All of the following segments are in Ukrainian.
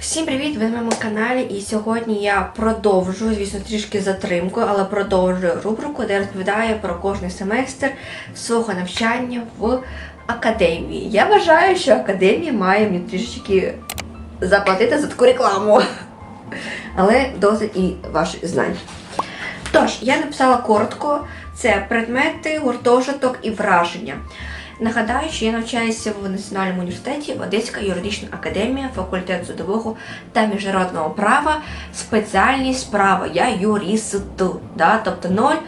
Всім привіт! Ви на моєму каналі і сьогодні я продовжую, звісно, трішки з затримкою, але продовжую рубрику, де розповідаю про кожний семестр свого навчання в академії. Я вважаю, що академія має мені трішечки заплатити за таку рекламу. Але досить і ваших знань. Тож, я написала коротко: це предмети, гуртожиток і враження. Нагадаю, що я навчаюся в Національному університеті Одеська юридична академія, факультет судового та міжнародного права, спеціальність права. Я юрист, да, тобто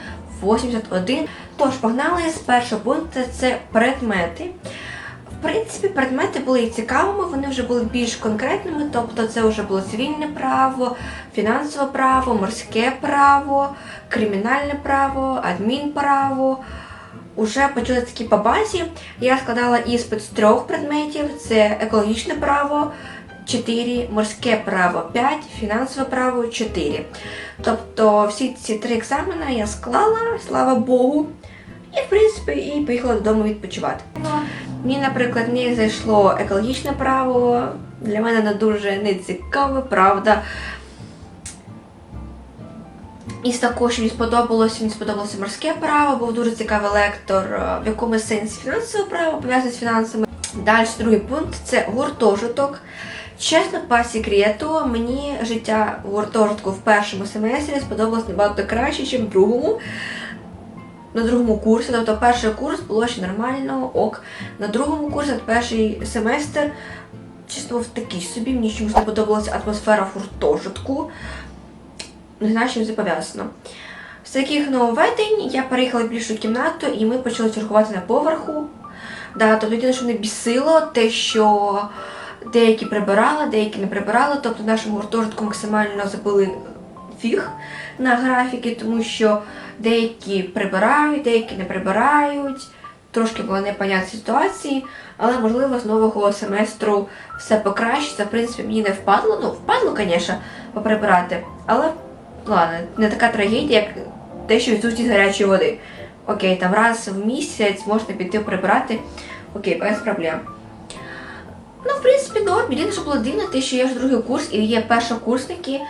081. Тож, погнали з першого пункту це предмети. В принципі, предмети були і цікавими, вони вже були більш конкретними, тобто це вже було цивільне право, фінансове право, морське право, кримінальне право, адмінправо. Уже почали такі по базі. Я складала іспит з трьох предметів: це екологічне право 4, морське право 5, фінансове право 4. Тобто всі ці три екзамени я склала, слава Богу. І, в принципі, і поїхала додому відпочивати. Мені, наприклад, не зайшло екологічне право. Для мене не дуже нецікаве, правда. І також мені сподобалося, мені сподобалося морське право, був дуже цікавий лектор, е, в якому сенсі фінансове право пов'язане з фінансами. Далі другий пункт це гуртожиток. Чесно, по секрету, мені життя в гуртожитку в першому семестрі сподобалось набагато краще, ніж в другому. На другому курсі, тобто перший курс було ще нормально, ок. На другому курсі, перший семестр, чесно, був такий собі, мені чомусь не подобалася атмосфера в гуртожитку не чим це пов'язано. З таких нововведень я переїхала в більшу кімнату і ми почали чергувати на поверху. Да, тобто єдине, що не бісило, те, що деякі прибирали, деякі не прибирали. Тобто нашому гуртожитку максимально забили фіг на графіки, тому що деякі прибирають, деякі не прибирають. Трошки була непонятна ситуації, але можливо з нового семестру все покращиться. В принципі, мені не впадло. Ну, впадло, звісно, поприбирати, але ладно, не така трагедія, як те, що відсутність гарячої води. Окей, там раз в місяць можна піти прибирати. Окей, без проблем. Ну, в принципі, норм. Єдине, що було дивно, те, що я ж другий курс і є першокурсники.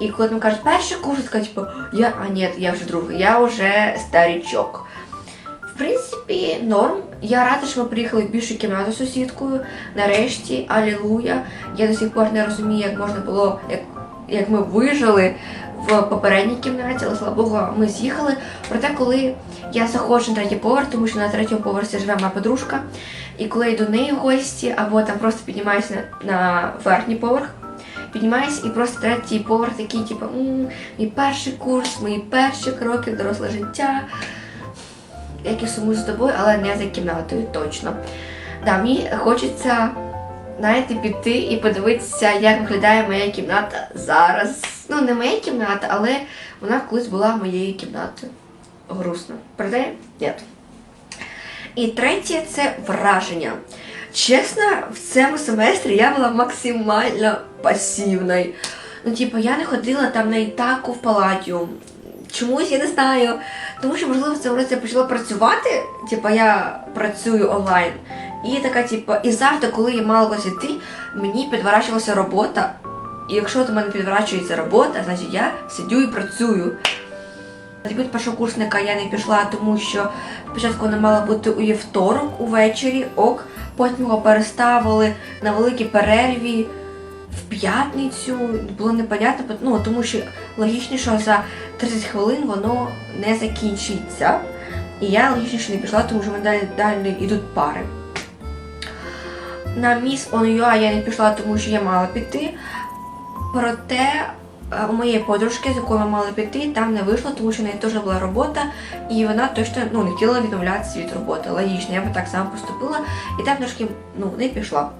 І коли там кажуть, перший курс, я типу, я, а ні, я вже другий, я вже старічок. В принципі, норм. Я рада, що ми приїхали в більшу кімнату з сусідкою. Нарешті, алілуя. Я до сих пор не розумію, як можна було, як, як ми вижили в попередній кімнаті, але слава Богу, ми з'їхали. Проте, коли я заходжу на третій поверх, тому що на третьому поверсі живе моя подружка, і коли я до неї в гості, або там просто піднімаюся на, на верхній поверх, піднімаюся і просто третій поверх такий, типу, мій перший курс, мої перші кроки доросле життя. Як і сумую з тобою, але не за кімнатою точно. Да, мені хочеться знаєте, піти і подивитися, як виглядає моя кімната зараз. Ну, не моя кімната, але вона колись була моєю кімнатою. Грустно. Проте, ні. І третє це враження. Чесно, в цьому семестрі я була максимально пасивною. Ну, типу, я не ходила там на ітаку в палатіум. Чомусь я не знаю. Тому що, можливо, в цьому році я почала працювати. Типу, я працюю онлайн. І така, типу, і завжди, коли я мала кудись йти, мені підворачувалася робота. І якщо до мене підворачується робота, значить я сидю і працюю. Від першокурсника я не пішла, тому що спочатку вона мала бути у вівторок увечері, ок, потім його переставили на великій перерві в п'ятницю. Було непонятно, ну, тому що логічно, що за 30 хвилин воно не закінчиться. І я логічніше не пішла, тому що мене далі, далі йдуть пари. На міс OnUA я не пішла, тому що я мала піти. Проте е, у моєї подружки, з якою ми мали піти, там не вийшло, тому що в неї теж була робота, і вона точно ну, не хотіла відмовлятися від роботи. Логічно, я би так само поступила, і там трошки ну, не пішла.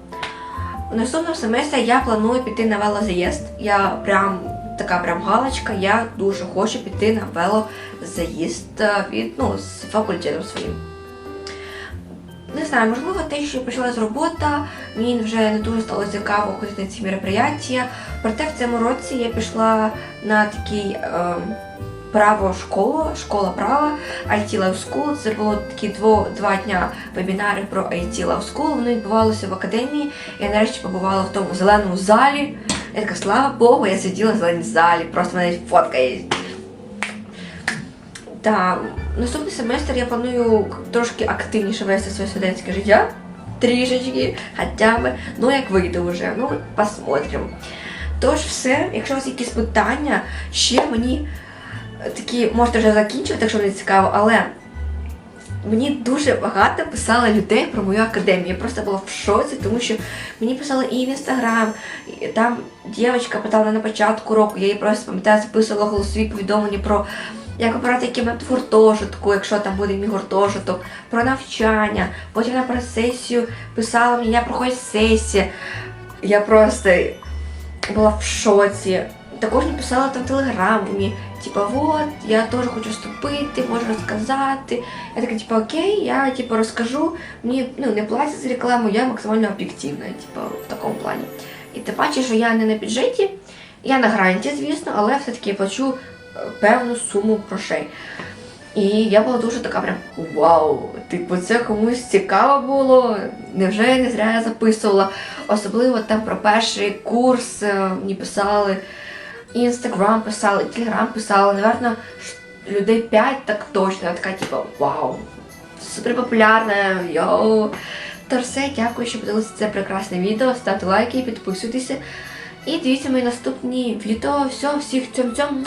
У наступному семестрі я планую піти на велозаїзд. Я прям така прям галочка, я дуже хочу піти на велозаїзд е, від ну, з факультетом своїм. Не знаю, можливо, те, що почалась робота, мені вже не дуже стало цікаво ходити на ці мероприятия. Проте в цьому році я пішла на такий е, право школу, школа права, IT Life School. Це було такі дво, два дня вебінари про IT Life School. Вони відбувалися в академії. Я нарешті побувала в тому зеленому залі. Я така, слава Богу, я сиділа в зеленій залі, просто мене фотка. Та наступний семестр я планую трошки активніше вести своє студентське життя. Трішечки, хоча б, ну як вийде вже, ну посмотрим. Тож все, якщо у вас якісь питання, ще мені е, такі можете вже закінчувати, якщо не цікаво, але мені дуже багато писало людей про мою академію. Я просто була в шоці, тому що мені писали і в інстаграм, і там дівчинка питала на початку року, я їй просто пам'ятаю, записувала голосові повідомлення про як обирати який метод в гуртожитку, якщо там буде мій гуртожиток, про навчання. Потім вона про сесію писала мені, я проходить сесія. Я просто була в шоці. Також написала там в телеграмі, типа, вот, я теж хочу вступити, можу розказати. Я така, типа, окей, я типа розкажу. Мені ну, не платять за рекламу, я максимально об'єктивна, типа, в такому плані. І ти бачиш, що я не на бюджеті, я на гранті, звісно, але все-таки плачу певну суму грошей. І я була дуже така прям вау, типу, це комусь цікаво було. Невже я не зря я записувала? Особливо там про перший курс е, мені писали, інстаграм писали, телеграм писали. Наверно, людей 5 так точно. Я така, типу, вау, супер популярна, йоу. Тож все, дякую, що подивилися це прекрасне відео. Ставте лайки, підписуйтеся. І дивіться мої наступні відео. Все, всіх цьом цьом.